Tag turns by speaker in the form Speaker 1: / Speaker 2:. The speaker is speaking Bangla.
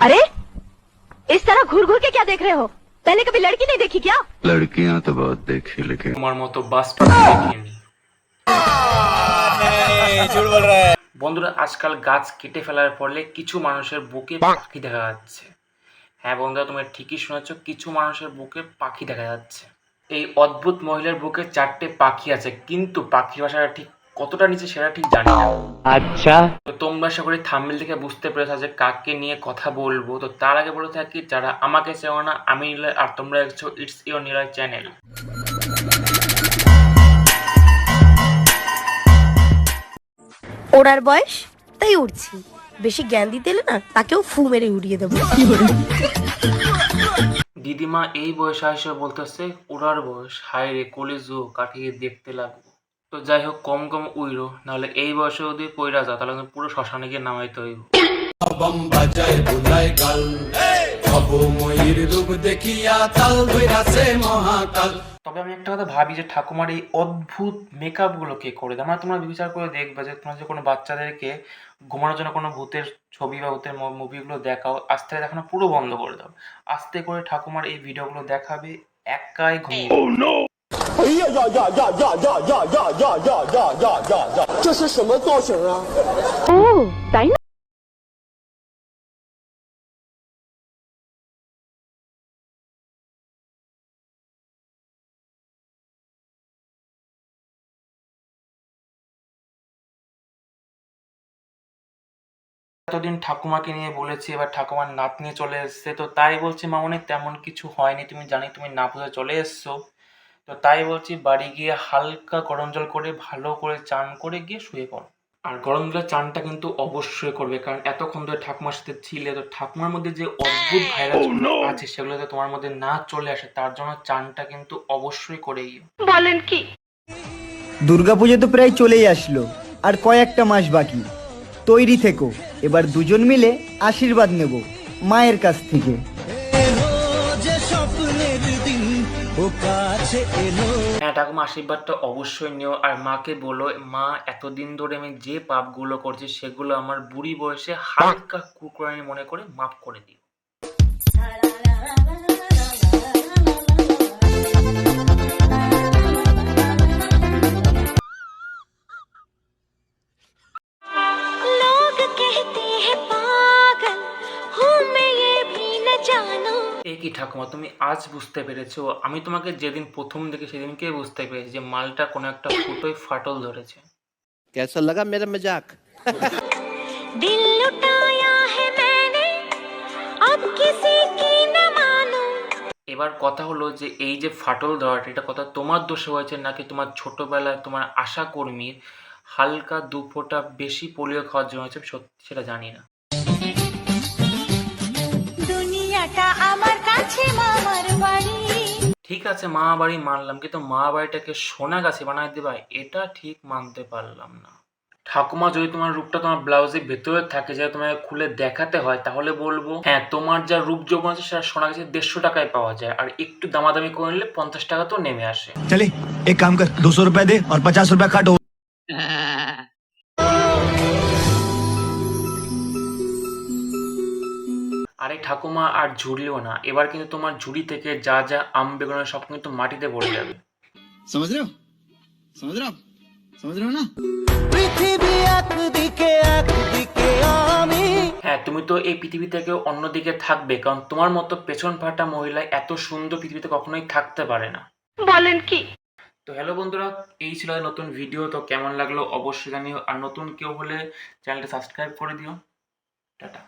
Speaker 1: अरे इस तरह घूर घूर के क्या देख रहे हो पहले कभी लड़की नहीं देखी क्या
Speaker 2: लड़कियां तो बहुत देखी लेकिन
Speaker 3: তোমার মতো বাস দেখিনি বন্ধুরা আজকাল গাছ কেটে ফেলার ফলে কিছু মানুষের বুকে পাখি দেখা যাচ্ছে হ্যাঁ বন্ধুরা তুমি ঠিকই শুনেছ কিছু মানুষের বুকে পাখি দেখা যাচ্ছে এই অদ্ভুত মহিলার বুকে চারটে পাখি আছে কিন্তু পাখির বাসাটা ঠিক কতটা নিচে সেটা ঠিক জানি না।
Speaker 4: আচ্ছা।
Speaker 3: তো তোমরা আশা করি থাম্বেল থেকে বুঝতে পেরেছ যে কাকে নিয়ে কথা বলব। তো তার আগে বলে থাকি যারা আমাকে চেও না আমি নিলয় আর তোমরা দেখছ ইটস ইউর নিলয় চ্যানেল
Speaker 5: ওড়ার বয়স? তাই উড়ছি। বেশি জ্ঞান দিতে এলে না তাকেও ফু মেরে উড়িয়ে দেবো।
Speaker 3: দিদিমা এই বয়সে এসে বলতেছে ওরার বয়স? হায় রে কলেজও কাঠিয়ে দেখতে লাগবো তো যাই হোক কম কম উইরো নাহলে এই বয়সে যদি পইরা যাও তাহলে পুরো শ্মশানে গিয়ে নামাইতে হইব।
Speaker 6: বম বাজায় বুলাই গাল। ময়ূর রূপ দেখিয়া তাল মহাকাল।
Speaker 3: তবে আমি একটা কথা ভাবি যে ঠাকুমার এই অদ্ভুত মেকআপগুলো কে করে দেয়? মানে তোমরা বিচার করে দেখবে যে তোমরা যে কোনো বাচ্চাদেরকে ঘুমানোর জন্য কোনো ভূতের ছবি বা ভূতের মুভিগুলো দেখাও আস্তে দেখানো পুরো বন্ধ করে দাও। আস্তে করে ঠাকুমার এই ভিডিওগুলো দেখাবে একাই ঘুমিয়ে।
Speaker 7: 哎呀呀呀呀呀呀呀呀呀呀呀呀呀呀！这是什么造型啊？
Speaker 1: ও তাই না
Speaker 3: এতদিন ঠাকুমাকে নিয়ে বলেছি এবার ঠাকুমার নাত নিয়ে চলে এসছে তো তাই বলছি মামনি তেমন কিছু হয়নি তুমি জানি তুমি না বুঝে চলে এসছো তো তাই বলছি বাড়ি গিয়ে হালকা গরম জল করে ভালো করে চান করে গিয়ে শুয়ে পড়ো। আর গরম জলের চানটা কিন্তু অবশ্যই করবে কারণ এতক্ষণ ধরে ঠাকুমার সাথে ছিলে তো ঠাকুমার মধ্যে যে অদ্ভুত ভাইরাস আছে সেগুলো যাতে তোমার মধ্যে না চলে আসে তার জন্য চানটা কিন্তু অবশ্যই করেই।
Speaker 1: বলেন কি?
Speaker 8: দুর্গাপুজো তো প্রায় চলেই আসলো আর কয়েকটা মাস বাকি। তৈরি থেকো এবার দুজন মিলে আশীর্বাদ নেব মায়ের কাছ থেকে।
Speaker 3: হ্যাঁ ঠাকুমা আশীর্বাদটা অবশ্যই নিও আর মাকে বলো মা এতদিন ধরে আমি যে পাপগুলো করছি সেগুলো আমার বুড়ি বয়সে হালকা কুকুরানি মনে করে মাফ করে দিও
Speaker 5: लोग कहते जानू
Speaker 3: এই কি ঠাকুমা তুমি আজ বুঝতে পেরেছো আমি তোমাকে যেদিন প্রথম দেখে সেদিনকে বুঝতে পেরেছি যে মালটা কোনো একটা ফুটোয় ফাটল ধরেছে
Speaker 4: कैसा लगा मेरा मजाक
Speaker 5: दिल लुटाया है मैंने अब किसी की न मानू
Speaker 3: এবার কথা হলো যে এই যে ফাটল ধরাটা এটা কথা তোমার দোষে হয়েছে নাকি তোমার ছোটবেলায় তোমার আশা কর্মীর হালকা দু ফোঁটা বেশি পোলিও খাওয়ার জন্য হয়েছে সত্যি সেটা জানি না ঠিক আছে মা বাড়ি মানলাম কিন্তু মা বাড়িটাকে সোনা গাছে বানায় দেবা এটা ঠিক মানতে পারলাম না। ঠাকুমা যদি তোমার রূপটা তোমার ব্লাউজের ভেতরে থাকে যেটা তোমাকে খুলে দেখাতে হয় তাহলে বলব হ্যাঁ তোমার যা রূপ যৌবন আছে সেটা সোনা গাছে দেড়শো টাকায় পাওয়া যায় আর একটু দামাদামি করে নিলে পঞ্চাশ টাকা তো নেমে আসে।
Speaker 8: চলে এক কাম কর দুশো রুপয়া দে আর পচাশ রুপয়া কাটো।
Speaker 3: আরে ঠাকুমা আর ঝুড়িও না। এবার কিন্তু তোমার ঝুড়ি থেকে যা যা আম বেগুন সব কিন্তু মাটিতে পড়ে যাবে।
Speaker 8: সমুদ্র সমুদ্র সমুদ্র না পৃথিবী একদিকে একদিকে আমি।
Speaker 3: হ্যাঁ তুমি তো এই পৃথিবী থেকে অন্যদিকে থাকবে কারণ তোমার মতো পেছন ফাটা মহিলা এত সুন্দর পৃথিবীতে কখনোই থাকতে পারে না।
Speaker 1: বলেন কি?
Speaker 3: তো হ্যালো বন্ধুরা এই ছিল নতুন ভিডিও তো কেমন লাগল অবশ্যই জানিও। আর নতুন কেউ হলে চ্যানেলটা সাবস্ক্রাইব করে দিও। টাটা।